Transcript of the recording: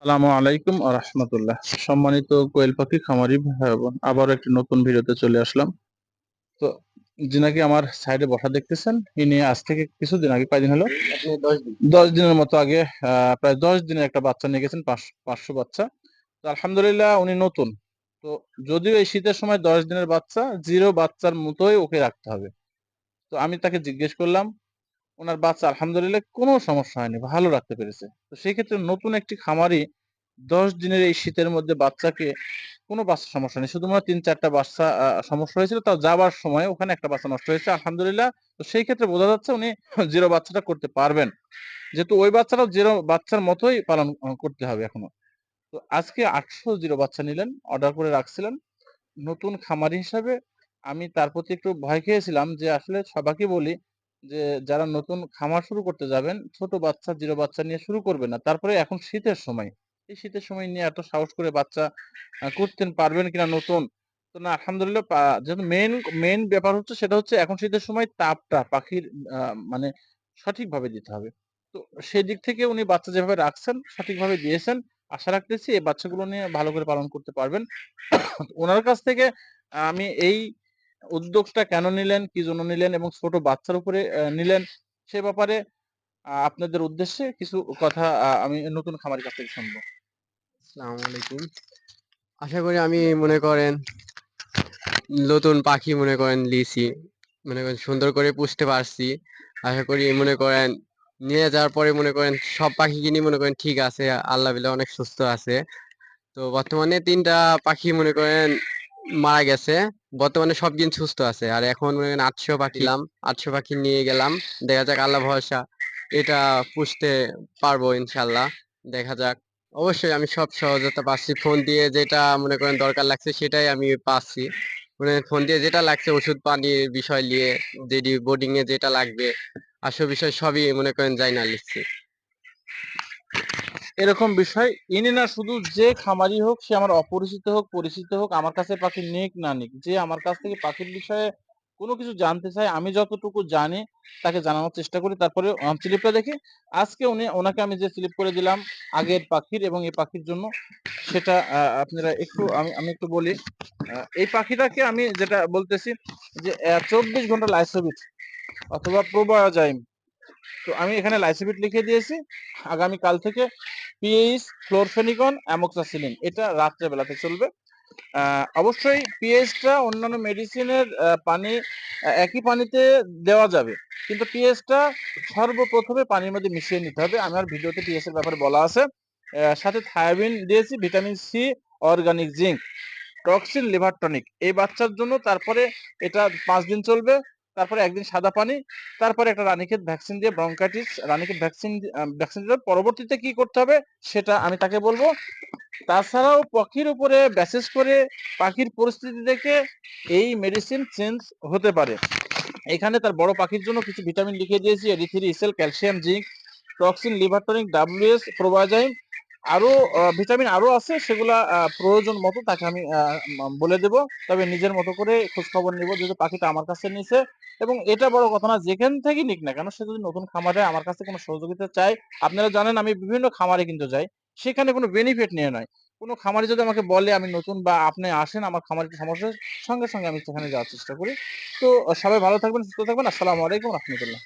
আসসালামু আলাইকুম রহমতুল্লাহ। সম্মানিত কোয়েল পাখি, খামারি ভাই বোন আবার একটি নতুন ভিডিওতে চলে আসলাম। তো যিনাকে আমার সাইডে বসা দেখতেছেন, ইনি আজ থেকে কিছুদিন আগে, কয়দিন হলো? দশ দিনের মতো আগে প্রায় দশ দিনের একটা বাচ্চা নিয়ে গেছেন, পাঁচ- পাঁচশো বাচ্চা। তো আলহামদুলিল্লাহ উনি নতুন। তো যদিও এই শীতের সময় দশ দিনের বাচ্চা, জিরো বাচ্চার মতোই ওকে রাখতে হবে। তো আমি তাকে জিজ্ঞেস করলাম ওনার বাচ্চা আলহামদুলিল্লাহ কোনো সমস্যা হয়নি, ভালো রাখতে পেরেছে। তো সেই ক্ষেত্রে নতুন একটি খামারি দশ দিনের এই শীতের মধ্যে বাচ্চাকে কোনো বাচ্চা সমস্যা নেই। শুধুমাত্র তিন চারটা বাচ্চা সমস্যা হয়েছিল, তাও যাবার সময় ওখানে একটা বাচ্চা নষ্ট হয়েছে, আলহামদুলিল্লাহ। তো সেই ক্ষেত্রে বোঝা যাচ্ছে উনি জিরো বাচ্চাটা করতে পারবেন। যেহেতু ওই বাচ্চাটাও জিরো বাচ্চার মতোই পালন করতে হবে এখনও। তো আজকে আটশো জিরো বাচ্চা নিলেন অর্ডার করে রাখছিলেন। নতুন খামারি হিসাবে আমি তার প্রতি একটু ভয় খেয়েছিলাম যে আসলে সবাইকে বলি যে যারা নতুন খামার শুরু করতে যাবেন, ছোট বাচ্চা, জিরো বাচ্চা নিয়ে শুরু করবে না। তারপরে এখন শীতের সময়। এই শীতের সময় নিয়ে এত সাহস করে বাচ্চা করতেন পারবেন কিনা নতুন? তো না, আলহামদুলিল্লাহ যেহেতু মেন মেন ব্যাপার হচ্ছে সেটা হচ্ছে এখন শীতের সময় তাপটা পাখির মানে সঠিকভাবে দিতে হবে। তো সেই দিক থেকে উনি বাচ্চা যেভাবে রাখছেন, সঠিকভাবে দিয়েছেন, আশা রাখতেছি এই বাচ্চাগুলো নিয়ে ভালো করে পালন করতে পারবেন। ওনার কাছ থেকে আমি এই উদ্যোগটা কেন নিলেন, কি জন্য নিলেন এবং ছোট বাচ্চার উপরে নিলেন সে ব্যাপারে আপনাদের উদ্দেশ্যে কিছু কথা আমি নতুন খামারের কাছ থেকে শুনব। আলাইকুম। আশা করি আমি মনে করেন নতুন পাখি মনে করেন লিসি মনে করেন সুন্দর করে পুষতে পারছি। আশা করি মনে করেন নিয়ে যাওয়ার পরে মনে করেন সব পাখি কিনি মনে করেন ঠিক আছে, আল্লাহ বিল্লাহ অনেক সুস্থ আছে। তো বর্তমানে তিনটা পাখি মনে করেন মারা গেছে। বর্তমানে সব দিন সুস্থ আছে। আর এখন আটশো পাখি লাম আটশো পাখি নিয়ে গেলাম। দেখা যাক আল্লাহ ভরসা, এটা পুষতে পারব ইনশাল্লাহ। দেখা যাক। অবশ্যই আমি সব সহজতা পাচ্ছি। ফোন দিয়ে যেটা মনে করেন দরকার লাগছে, সেটাই আমি পাচ্ছি। মানে ফোন দিয়ে যেটা লাগছে, ওষুধ পানির বিষয় নিয়ে যেটি বোর্ডিং এ যেটা লাগবে, আসল বিষয় সবই মনে করেন যাই না লিখছি। এরকম বিষয়। ইনি না শুধু যে খামারি হোক, সে আমার অপরিচিত হোক, পরিচিত হোক, আমার কাছে পাখি নিক না নিক, যে আমার কাছ থেকে পাখির বিষয়ে কোনো কিছু জানতে চাই আমি যতটুকু জানি তাকে জানানোর চেষ্টা করি। তারপরে স্লিপটা দেখি। আজকে উনি, ওনাকে আমি যে স্লিপ করে দিলাম আগের পাখির এবং এই পাখির জন্য, সেটা আপনারা একটু, আমি আমি একটু বলি। এই পাখিটাকে আমি যেটা বলতেছি যে চব্বিশ ঘণ্টা লাইসোবিট অথবা প্রোবায়োজাইম। তো আমি এখানে লাইসোবিট লিখে দিয়েছি। আগামী কাল থেকে পিএইচ ফ্লোরফেনিকন অ্যামোক্সাসিলিন। এটা রাত্রে বেলাতে চলবে। অবশ্যই পিএইচটা অন্যান্য মেডিসিনের পানি একই পানিতে দেওয়া যাবে। কিন্তু পিএইচটা সর্বপ্রথমে পানির মধ্যে মিশিয়ে নিতে হবে। আমার ভিডিওতে পিএইচ এর ব্যাপারে বলা আছে। সাথে থায়াবিন দিয়েছি, vitamin C, organic zinc, toxin liver tonic এই বাচ্চার জন্য তারপরে এটা পাঁচ দিন চলবে। তারপরে একদিন সাদা পানি, তারপরে একটা রানীক্ষেত ভ্যাকসিন দিয়ে ব্রঙ্কাইটিস রানীক্ষেত ভ্যাকসিন ভ্যাকসিন দিলে পরবর্তীতে কি করতে হবে সেটা আমি তাকে বলব। তাছাড়াও পাখির উপরে ব্যাসেস করে পাখির পরিস্থিতি দেখে এই মেডিসিন চেঞ্জ হতে পারে। এখানে তার বড় পাখির জন্য কিছু ভিটামিন লিখে দিয়েছি এডিথিরি ইসেল calcium, zinc, toxin, liver tonic W S প্রোবাজাইম আরও ভিটামিন আরও আছে, সেগুলা প্রয়োজন মতো তাকে আমি বলে দেব। তবে নিজের মতো করে খোঁজ খবর নিব যেহেতু পাখিটা আমার কাছে নিছে। এবং এটা বড় কথা না, যেখান থেকে নিক না কেন, সে যদি নতুন খামারে আমার কাছে কোনো সহযোগিতা চায়, আপনারা জানেন আমি বিভিন্ন খামারে কিন্তু যাই, সেখানে কোনো বেনিফিট নিয়ে নয়। কোনো খামারে যদি আমাকে বলে আমি নতুন বা আপনি আসেন, আমার খামারে একটু সমস্যা সঙ্গে সঙ্গে আমি সেখানে যাওয়ার চেষ্টা করি। তো, সবাই ভালো থাকবেন, সুস্থ থাকবেন, আসসালামু আলাইকুম রহমতুল্লাহ।